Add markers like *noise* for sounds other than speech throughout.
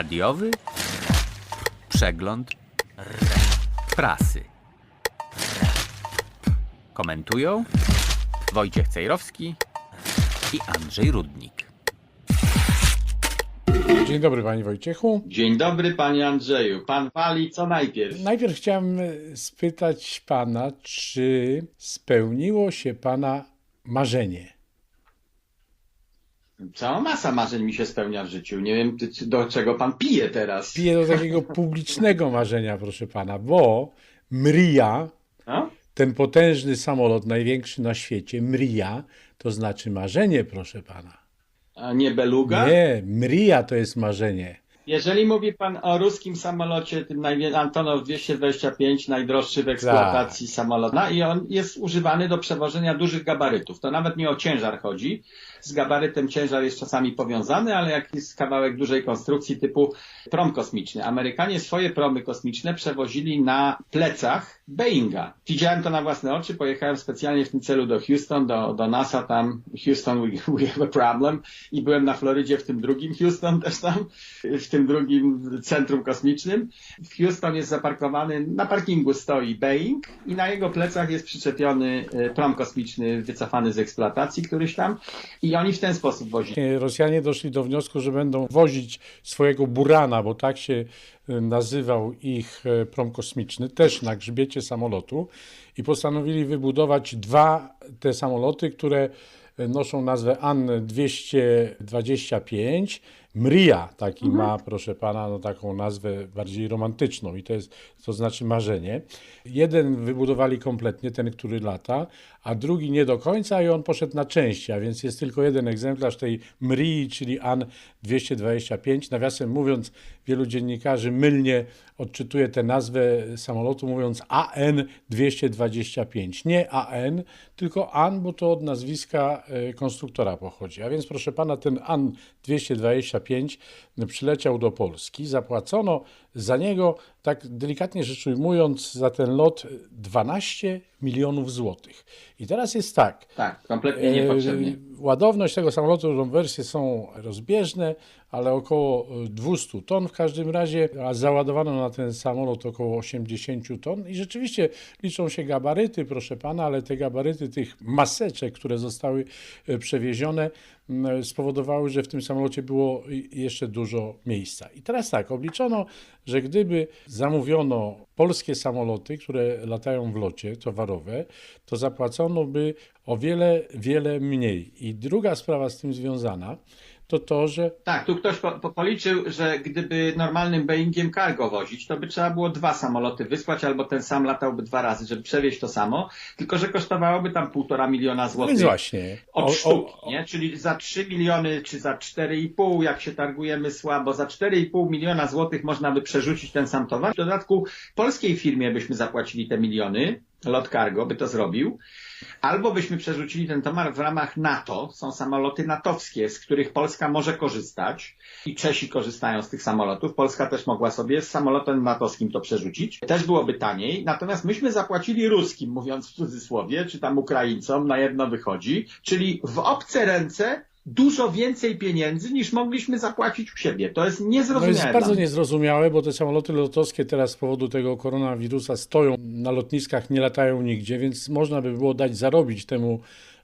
Radiowy przegląd prasy. Komentują Wojciech Cejrowski i Andrzej Rudnik. Dzień dobry Panie Wojciechu. Dzień dobry panie Andrzeju. Pan wali co najpierw? Najpierw chciałem e, spytać Pana, czy spełniło się Pana marzenie? Cała masa marzeń mi się spełnia w życiu. Nie wiem, do czego pan pije teraz. Piję do takiego *laughs* publicznego marzenia, proszę Pana, bo Mria, No? ten potężny samolot, największy na świecie, Mria, to znaczy marzenie, proszę Pana. A nie beluga? Nie, Mria to jest marzenie. Jeżeli mówi pan o ruskim samolocie, tym. Antonow 225, najdroższy w eksploatacji Tak. samolot, no i on jest używany do przewożenia dużych gabarytów. To nawet nie o ciężar chodzi. Z gabarytem ciężar jest czasami powiązany, ale jak jest kawałek dużej konstrukcji typu prom kosmiczny. Amerykanie swoje promy kosmiczne przewozili na plecach Boeinga. Widziałem to na własne oczy, pojechałem specjalnie w tym celu do Houston, do, do NASA tam, Houston we, *laughs* we have a problem i byłem na Florydzie w tym drugim Houston też tam, w tym drugim centrum kosmicznym. W Houston jest zaparkowany, na parkingu stoi Boeing i na jego plecach jest przyczepiony e, prom kosmiczny wycofany z eksploatacji któryś tam i oni w ten sposób wozili. E, Rosjanie doszli do wniosku, że będą wozić swojego Burana, bo tak się e, nazywał ich e, prom kosmiczny, też na grzbiecie samolotu i postanowili wybudować dwa te samoloty, które noszą nazwę An-225. Mria taki ma, proszę pana, no taką nazwę bardziej romantyczną i to jest, to znaczy marzenie. Jeden wybudowali kompletnie, ten, który lata, a drugi nie do końca i on poszedł na części, a więc jest tylko jeden egzemplarz tej Mrii, czyli An-225. Nawiasem mówiąc, wielu dziennikarzy mylnie odczytuje tę nazwę samolotu mówiąc AN-225. Nie AN, tylko AN, bo to od nazwiska e, konstruktora pochodzi. A więc proszę pana, ten AN-225 przyleciał do Polski. Zapłacono za niego, tak delikatnie rzecz ujmując, za ten lot 12 milionów złotych. I teraz jest tak. Tak, kompletnie niepotrzebnie. E, Ładowność tego samolotu, wersje są rozbieżne, ale około e, 200 ton w każdym razie, a załadowano na ten samolot około 80 ton i rzeczywiście liczą się gabaryty, proszę pana, ale te gabaryty tych maseczek, które zostały e, przewiezione, m, spowodowały, że w tym samolocie było jeszcze dużo miejsca. I teraz tak, obliczono, że gdyby zamówiono polskie samoloty, które latają w locie towarowe, to zapłacono by o wiele, wiele mniej. I druga sprawa z tym związana, to to, że Tak, tu ktoś po, po, policzył, że gdyby normalnym Boeingiem cargo wozić, to by trzeba było dwa samoloty wysłać, albo ten sam latałby dwa razy, żeby przewieźć to samo, tylko że kosztowałoby tam półtora miliona więc złotych właśnie od o- o- sztuki, nie? Czyli za 3 miliony, czy za 4,5, jak się targujemy słabo, za 4,5 miliona złotych można by przerzucić ten sam towar. W dodatku polskiej firmie byśmy zapłacili te miliony, lot cargo by to zrobił, Albo byśmy przerzucili ten towar w ramach NATO. Są samoloty natowskie, z których Polska może korzystać i Czesi korzystają z tych samolotów. Polska też mogła sobie z samolotem natowskim to przerzucić. Też byłoby taniej. Natomiast myśmy zapłacili ruskim, mówiąc w cudzysłowie, czy tam Ukraińcom, na jedno wychodzi. Czyli w obce ręce dużo więcej pieniędzy niż mogliśmy zapłacić u siebie. To jest no niezrozumiałe. jest dla bardzo mnie. niezrozumiałe, bo te samoloty lotowskie teraz z powodu tego koronawirusa stoją na lotniskach, nie latają nigdzie, więc można by było dać zarobić temu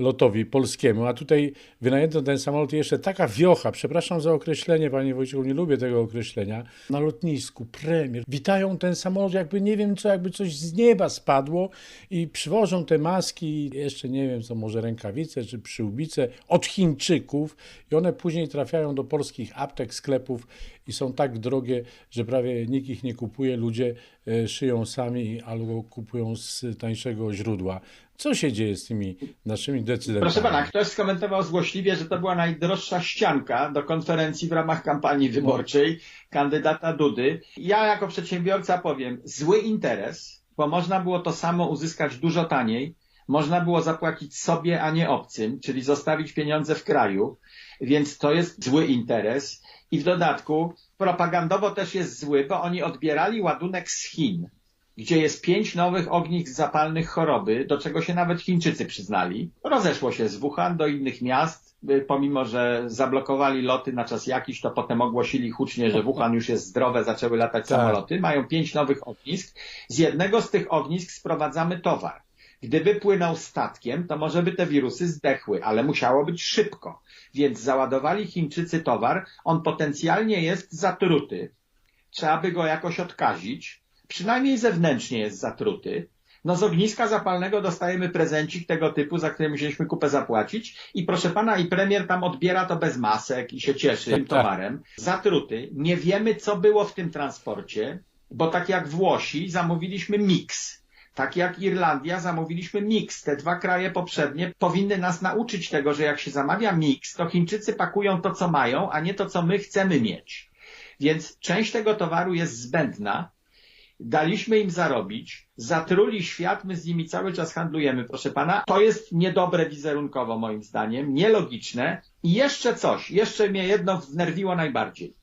lotowi polskiemu, a tutaj wynajęto ten samolot jeszcze taka wiocha, przepraszam za określenie, panie Wojciechu, nie lubię tego określenia, na lotnisku, premier, witają ten samolot jakby nie wiem co, jakby coś z nieba spadło i przywożą te maski, jeszcze nie wiem co, może rękawice czy przyłbice od Chińczyków i one później trafiają do polskich aptek, sklepów i są tak drogie, że prawie nikt ich nie kupuje, ludzie e, szyją sami albo kupują z tańszego źródła. Co się dzieje z tymi naszymi decydentami? Proszę pana, ktoś skomentował złośliwie, że to była najdroższa ścianka do konferencji w ramach kampanii wyborczej kandydata Dudy. Ja jako przedsiębiorca powiem, zły interes, bo można było to samo uzyskać dużo taniej, można było zapłacić sobie, a nie obcym, czyli zostawić pieniądze w kraju, więc to jest zły interes. I w dodatku propagandowo też jest zły, bo oni odbierali ładunek z Chin. gdzie jest pięć nowych ognisk zapalnych choroby, do czego się nawet Chińczycy przyznali. Rozeszło się z Wuhan do innych miast, pomimo że zablokowali loty na czas jakiś, to potem ogłosili hucznie, że Wuhan już jest zdrowe, zaczęły latać Tak. samoloty. Mają pięć nowych ognisk. Z jednego z tych ognisk sprowadzamy towar. Gdyby płynął statkiem, to może by te wirusy zdechły, ale musiało być szybko. Więc załadowali Chińczycy towar, on potencjalnie jest zatruty. Trzeba by go jakoś odkazić. Przynajmniej zewnętrznie jest zatruty. No z ogniska zapalnego dostajemy prezencik tego typu, za który musieliśmy kupę zapłacić i proszę pana, i premier tam odbiera to bez masek i się cieszy tym Tak, tak. towarem. Zatruty. Nie wiemy, co było w tym transporcie, bo tak jak Włosi zamówiliśmy miks. Tak jak Irlandia zamówiliśmy miks. Te dwa kraje poprzednie powinny nas nauczyć tego, że jak się zamawia miks, to Chińczycy pakują to, co mają, a nie to, co my chcemy mieć. Więc część tego towaru jest zbędna. Daliśmy im zarobić, zatruli świat, my z nimi cały czas handlujemy, proszę pana. To jest niedobre wizerunkowo moim zdaniem, nielogiczne. I jeszcze coś, jeszcze mnie jedno wnerwiło najbardziej,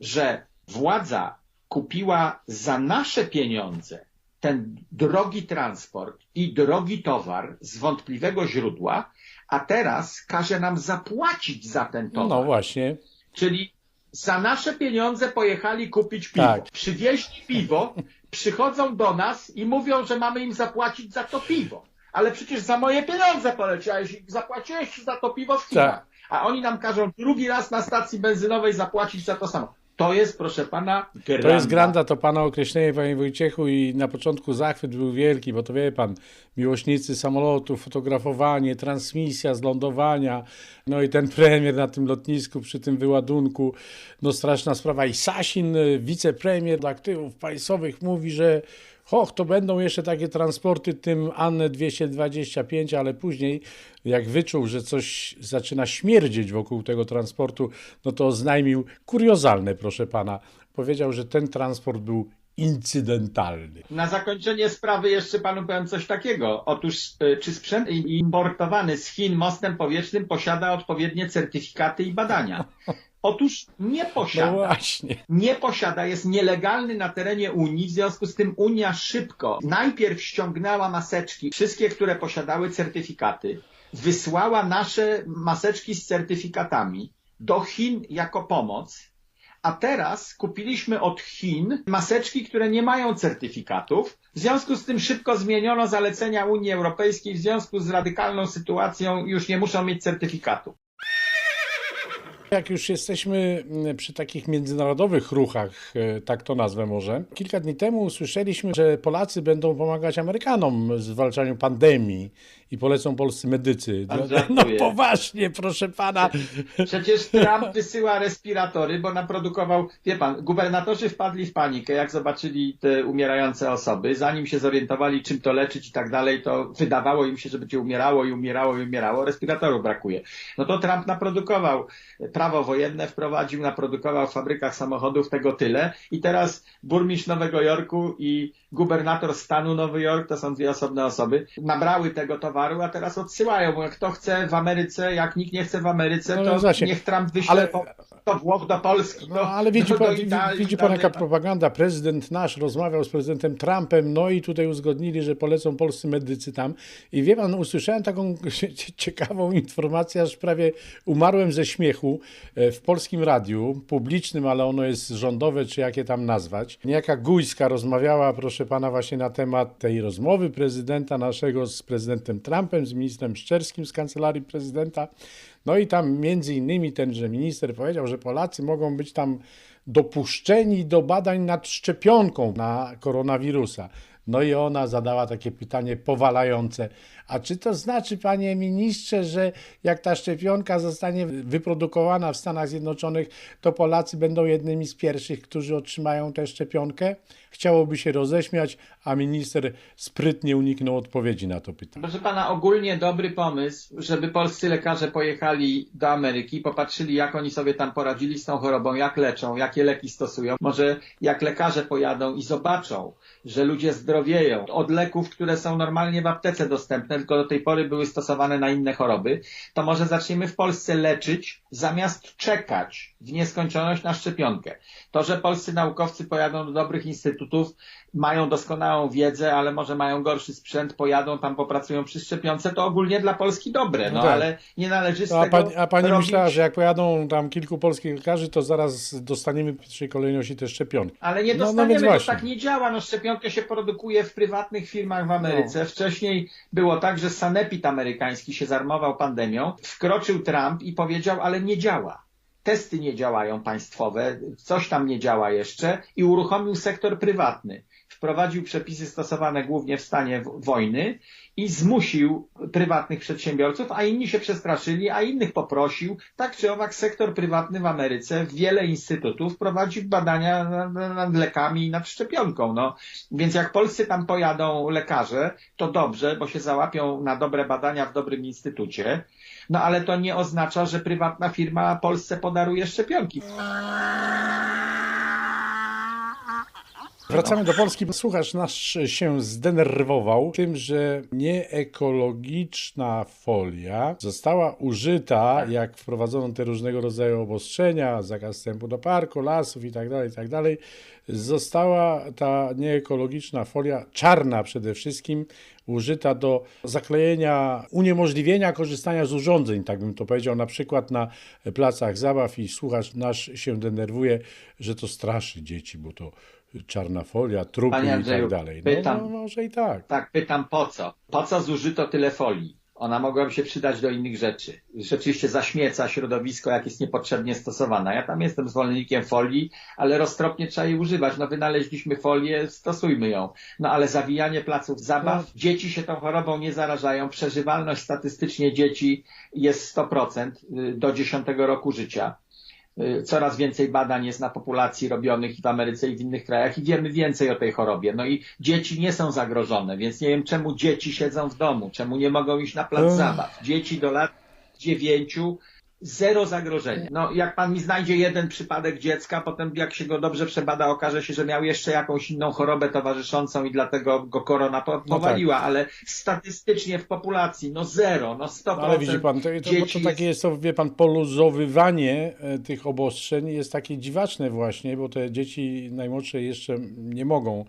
że władza kupiła za nasze pieniądze ten drogi transport i drogi towar z wątpliwego źródła, a teraz każe nam zapłacić za ten towar. No właśnie. Czyli za nasze pieniądze pojechali kupić piwo. Tak. Przywieźli piwo, przychodzą do nas i mówią, że mamy im zapłacić za to piwo. Ale przecież za moje pieniądze poleciałeś i zapłaciłeś za to piwo w Chinach. Tak. A oni nam każą drugi raz na stacji benzynowej zapłacić za to samo. To jest, proszę pana, granda. To jest granda, to pana określenie, panie Wojciechu, i na początku zachwyt był wielki, bo to wie pan, miłośnicy samolotu, fotografowanie, transmisja z lądowania, no i ten premier na tym lotnisku przy tym wyładunku, no straszna sprawa. I Sasin, wicepremier do aktywów państwowych, mówi, że Och, to będą jeszcze takie transporty tym Anne 225, ale później jak wyczuł, że coś zaczyna śmierdzieć wokół tego transportu, no to oznajmił kuriozalne, proszę pana. Powiedział, że ten transport był incydentalny. Na zakończenie sprawy jeszcze panu powiem coś takiego. Otóż, y, czy sprzęt importowany z Chin mostem powietrznym posiada odpowiednie certyfikaty i badania? Otóż nie No posiada. właśnie. nie posiada, jest nielegalny na terenie Unii, w związku z tym Unia szybko najpierw ściągnęła maseczki, wszystkie, które posiadały certyfikaty, wysłała nasze maseczki z certyfikatami do Chin jako pomoc, a teraz kupiliśmy od Chin maseczki, które nie mają certyfikatów. W związku z tym szybko zmieniono zalecenia Unii Europejskiej, w związku z radykalną sytuacją już nie muszą mieć certyfikatu. Jak już jesteśmy mm, przy takich międzynarodowych ruchach, e, tak to nazwę może, kilka dni temu usłyszeliśmy, że Polacy będą pomagać Amerykanom w zwalczaniu pandemii i polecą polscy medycy. Pan No, żartuje. poważnie, proszę pana. Przecież Trump wysyła respiratory, bo naprodukował, wie pan, gubernatorzy wpadli w panikę, jak zobaczyli te umierające osoby. Zanim się zorientowali, czym to leczyć i tak dalej, to wydawało im się, że będzie umierało i umierało i umierało. Respiratorów brakuje. No to Trump naprodukował, prawo wojenne wprowadził, naprodukował w fabrykach samochodów tego tyle i teraz burmistrz Nowego Jorku i gubernator stanu Nowy Jork, to są dwie osobne osoby, nabrały tego towaru, a teraz odsyłają, bo kto chce w Ameryce, jak nikt nie chce w Ameryce, No, to właśnie. niech Trump wyśle Ale- po, Włoch, do Polski. No, do- ale widzi do, *laughs* pan, do widzi, Italii, widzi tam pan jaka propaganda. Prezydent nasz rozmawiał z prezydentem Trumpem, no i tutaj uzgodnili, że polecą polscy medycy tam. I wie pan, usłyszałem taką *laughs* ciekawą informację, aż prawie umarłem ze śmiechu e, w polskim radiu, publicznym, ale ono jest rządowe, czy jakie tam nazwać. Niejaka Gujska rozmawiała, proszę pana, właśnie na temat tej rozmowy prezydenta naszego z prezydentem Trumpem, z ministrem Szczerskim z kancelarii prezydenta. No i tam między innymi tenże minister powiedział, że Polacy mogą być tam dopuszczeni do badań nad szczepionką na koronawirusa. No i ona zadała takie pytanie powalające. A czy to znaczy, panie ministrze, że jak ta szczepionka zostanie wyprodukowana w Stanach Zjednoczonych, to Polacy będą jednymi z pierwszych, którzy otrzymają tę szczepionkę? Chciałoby się roześmiać, a minister sprytnie uniknął odpowiedzi na to pytanie. Proszę pana, ogólnie dobry pomysł, żeby polscy lekarze pojechali do Ameryki, popatrzyli, jak oni sobie tam poradzili z tą chorobą, jak leczą, jakie leki stosują. Może jak lekarze pojadą i zobaczą, że ludzie zdrowi wyzdrowieją od leków, które są normalnie w aptece dostępne, tylko do tej pory były stosowane na inne choroby, to może zaczniemy w Polsce leczyć zamiast czekać w nieskończoność na szczepionkę. To, że polscy naukowcy pojadą do dobrych instytutów, mają doskonałą wiedzę, ale może mają gorszy sprzęt, pojadą tam, popracują przy szczepionce, to ogólnie dla Polski dobre, no No tak. ale nie należy z A, tego pani- a pani robić... myślała, że jak pojadą tam kilku polskich lekarzy, to zaraz dostaniemy w pierwszej kolejności te szczepionki. Ale nie No, no dostaniemy, to właśnie. tak nie działa. No, szczepionkę się produkuje w prywatnych firmach w Ameryce. No. Wcześniej było tak, że sanepid amerykański się zarmował pandemią, wkroczył Trump i powiedział, ale nie działa. Testy nie działają państwowe, coś tam nie działa jeszcze i uruchomił sektor prywatny. Wprowadził przepisy stosowane głównie w stanie wojny i zmusił prywatnych przedsiębiorców, a inni się przestraszyli, a innych poprosił. Tak czy owak sektor prywatny w Ameryce, wiele instytutów prowadzi badania nad, nad lekami i nad szczepionką. No, więc jak polscy tam pojadą lekarze, to dobrze, bo się załapią na dobre badania w dobrym instytucie. No ale to nie oznacza, że prywatna firma Polsce podaruje szczepionki. Wracamy do Polski. Słuchacz nasz się zdenerwował tym, że nieekologiczna folia została użyta, jak wprowadzono te różnego rodzaju obostrzenia, zakaz wstępu do parku, lasów i tak dalej, i tak. Została ta nieekologiczna folia, czarna przede wszystkim, użyta do zaklejenia, uniemożliwienia korzystania z urządzeń, tak bym to powiedział, na przykład na placach zabaw i słuchacz nasz się denerwuje, że to straszy dzieci, bo to czarna folia, trupy Panie i Andrzeju, tak dalej. No, pytam. no może i tak. Tak, pytam po co? Po co zużyto tyle folii? Ona mogłaby się przydać do innych rzeczy. Rzeczywiście zaśmieca środowisko, jak jest niepotrzebnie stosowana. Ja tam jestem zwolennikiem folii, ale roztropnie trzeba jej używać. No wynaleźliśmy folię, stosujmy ją. No ale zawijanie placów zabaw, dzieci się tą chorobą nie zarażają. Przeżywalność statystycznie dzieci jest 100% y, do 10 roku życia. Y, Coraz więcej badań jest na populacji robionych i w Ameryce i w innych krajach i wiemy więcej o tej chorobie. No i dzieci nie są zagrożone, więc nie wiem czemu dzieci siedzą w domu, czemu nie mogą iść na plac zabaw. Dzieci do lat dziewięciu zero zagrożenia. No jak pan mi znajdzie jeden przypadek dziecka, potem jak się go dobrze przebada, okaże się, że miał jeszcze jakąś inną chorobę towarzyszącą i dlatego go korona po- powaliła, ale statystycznie w populacji no zero, no 100%. No, ale widzi pan, to, to, to dzieci takie jest, to wie pan, poluzowywanie e, tych obostrzeń jest takie dziwaczne właśnie, bo te dzieci najmłodsze jeszcze nie mogą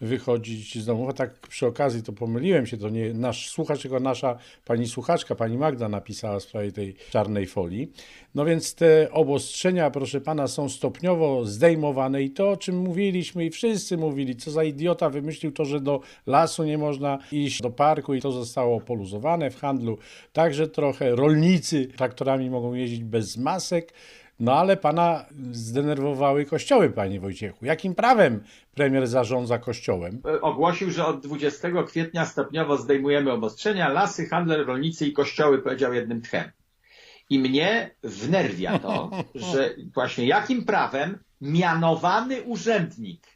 wychodzić z domów, a tak przy okazji to pomyliłem się, to nie nasz słuchacz, tylko nasza pani słuchaczka, pani Magda napisała w sprawie tej czarnej folii. No więc te obostrzenia, proszę pana, są stopniowo zdejmowane i to, o czym mówiliśmy i wszyscy mówili, co za idiota wymyślił to, że do lasu nie można iść, do parku i to zostało poluzowane w handlu. Także trochę rolnicy traktorami mogą jeździć bez masek. No ale pana zdenerwowały kościoły, panie Wojciechu. Jakim prawem premier zarządza kościołem? ogłosił, że od 20 kwietnia stopniowo zdejmujemy obostrzenia, lasy, handel, rolnicy i kościoły, powiedział jednym tchem. I mnie wnerwia to, *laughs* że właśnie jakim prawem mianowany urzędnik,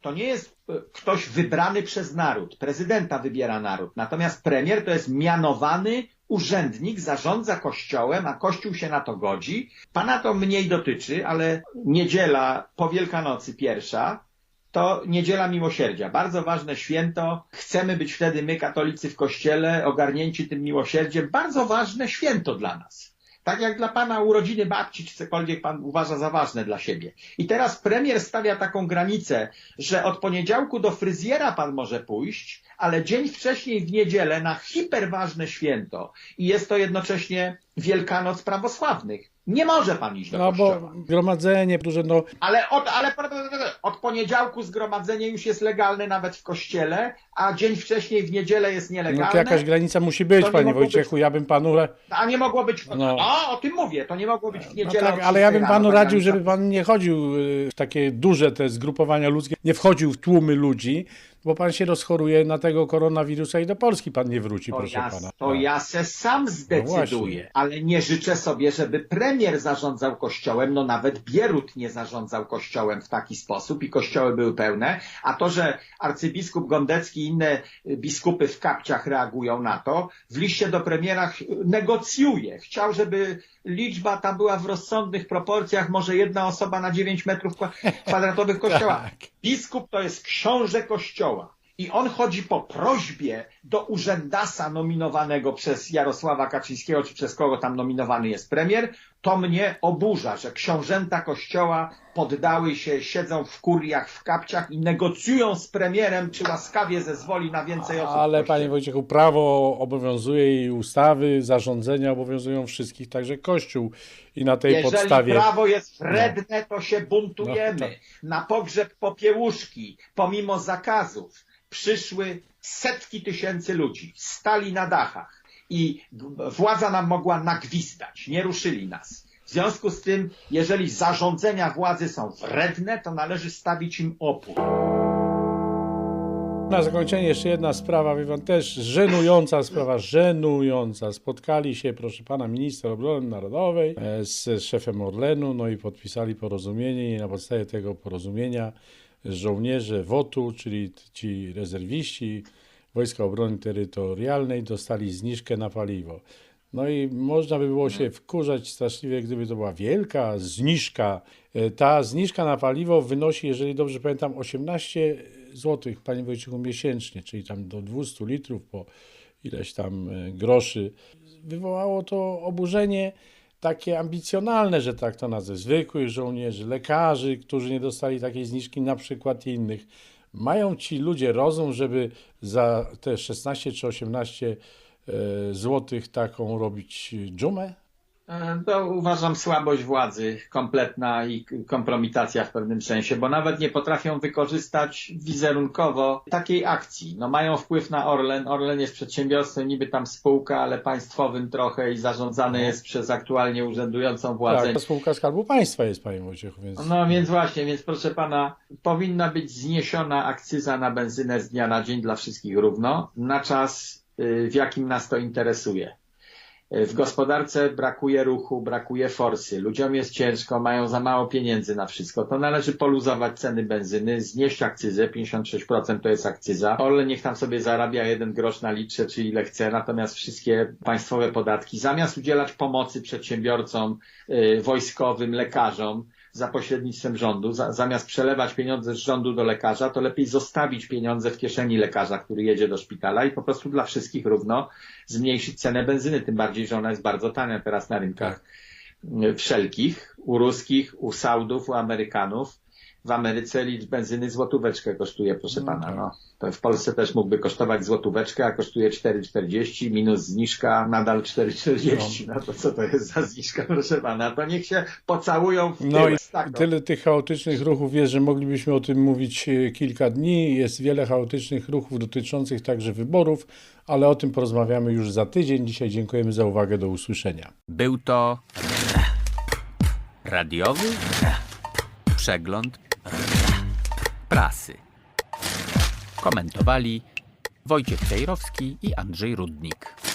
to nie jest e, ktoś wybrany przez naród, prezydenta wybiera naród, natomiast premier to jest mianowany urzędnik, zarządza kościołem, a kościół się na to godzi. Pana to mniej dotyczy, ale niedziela po Wielkanocy pierwsza, to Niedziela Miłosierdzia. Bardzo ważne święto. Chcemy być wtedy my, katolicy, w kościele, ogarnięci tym miłosierdziem. Bardzo ważne święto dla nas. Tak jak dla pana urodziny babci, czy cokolwiek pan uważa za ważne dla siebie. I teraz premier stawia taką granicę, że od poniedziałku do fryzjera pan może pójść, ale dzień wcześniej w niedzielę na hiperważne święto i jest to jednocześnie Wielkanoc prawosławnych. Nie może pan iść do No kościoła. bo gromadzenie duże, no Ale od, ale od poniedziałku zgromadzenie już jest legalne nawet w kościele, a dzień wcześniej w niedzielę jest No nielegalne. to jakaś granica musi być, To panie Wojciechu. Ja bym panu. A nie mogło być. No. O, tym mówię, to nie mogło być w No niedzielę. tak, o ale ja bym 6 panu rano, radził, żeby pan nie chodził y, w takie duże te zgrupowania ludzkie, nie wchodził w tłumy ludzi, bo pan się rozchoruje na tego koronawirusa i do Polski pan nie wróci, To, proszę ja, pana. to Tak. ja se sam zdecyduję, właśnie. ale nie życzę sobie, żeby premier zarządzał kościołem, no nawet Bierut nie zarządzał kościołem w taki sposób i kościoły były pełne, a to, że arcybiskup Gondecki i inne y, biskupy w kapciach reagują na to, w liście do premiera negocjuje. Chciał, żeby liczba ta była w rozsądnych proporcjach, może jedna osoba na 9 metrów kwa- *laughs* kwadratowych kościoła. Tak. Biskup to jest książę kościoła. I on chodzi po prośbie do urzędasa nominowanego przez Jarosława Kaczyńskiego, czy przez kogo tam nominowany jest premier, to mnie oburza, że książęta kościoła poddały się, siedzą w kuriach, w kapciach i negocjują z premierem, czy łaskawie zezwoli na więcej osób. Ale panie Wojciechu, prawo obowiązuje i ustawy, zarządzenia obowiązują wszystkich, także Kościół. I na tej Jeżeli podstawie. prawo jest wredne, to się buntujemy. No, tak. Na pogrzeb popiełuszki, pomimo zakazów, przyszły setki tysięcy ludzi, stali na dachach i władza nam mogła nagwizdać, nie ruszyli nas. W związku z tym, jeżeli zarządzenia władzy są wredne, to należy stawić im opór. Na zakończenie jeszcze jedna sprawa, wie pan, też żenująca sprawa, żenująca. Spotkali się, proszę pana, minister obrony narodowej e, z szefem Orlenu, no i podpisali porozumienie i na podstawie tego porozumienia żołnierze WOT-u, czyli ci rezerwiści Wojska Obrony Terytorialnej dostali zniżkę na paliwo. No i można by było się wkurzać straszliwie, gdyby to była wielka zniżka. E, Ta zniżka na paliwo wynosi, jeżeli dobrze pamiętam, 18 zł, panie Wojciechu, miesięcznie, czyli tam do 200 litrów po ileś tam e, groszy. Wywołało to oburzenie takie ambicjonalne, że tak to nazwę, zwykłych żołnierzy, lekarzy, którzy nie dostali takiej zniżki, na przykład innych. Mają ci ludzie rozum, żeby za te 16 czy 18 e, złotych taką robić dżumę? E, To uważam słabość władzy kompletna i kompromitacja w pewnym sensie, bo nawet nie potrafią wykorzystać wizerunkowo takiej akcji. No mają wpływ na Orlen. Orlen jest przedsiębiorstwem, niby tam spółka, ale państwowym trochę i zarządzany jest przez aktualnie urzędującą władzę. Tak, to spółka Skarbu Państwa jest, panie Wojciechu, więc... No więc właśnie, więc proszę pana, powinna być zniesiona akcyza na benzynę z dnia na dzień dla wszystkich równo, na czas, y, w jakim nas to interesuje. Y, W gospodarce brakuje ruchu, brakuje forsy, ludziom jest ciężko, mają za mało pieniędzy na wszystko. To należy poluzować ceny benzyny, znieść akcyzę, 56% to jest akcyza. Orle niech tam sobie zarabia jeden grosz na litrze, czy ile chce, natomiast wszystkie państwowe podatki, zamiast udzielać pomocy przedsiębiorcom, y, wojskowym, lekarzom, za pośrednictwem rządu, za, zamiast przelewać pieniądze z rządu do lekarza, to lepiej zostawić pieniądze w kieszeni lekarza, który jedzie do szpitala i po prostu dla wszystkich równo zmniejszyć cenę benzyny, tym bardziej, że ona jest bardzo tania teraz na rynkach y, wszelkich, u ruskich, u Saudów, u Amerykanów. W Ameryce litr benzyny złotóweczkę kosztuje, proszę No pana. tak. No, to w Polsce też mógłby kosztować złotóweczkę, a kosztuje 4,40, minus zniżka nadal 4,40. No to co to jest za zniżka, *laughs* proszę pana? To niech się pocałują w No i. Tak, no. tyle tych chaotycznych ruchów jest, że moglibyśmy o tym mówić e, kilka dni. Jest wiele chaotycznych ruchów dotyczących także wyborów, ale o tym porozmawiamy już za tydzień. Dzisiaj dziękujemy za uwagę. Do usłyszenia. Był to radiowy przegląd prasy. Komentowali Wojciech Cejrowski i Andrzej Rudnik.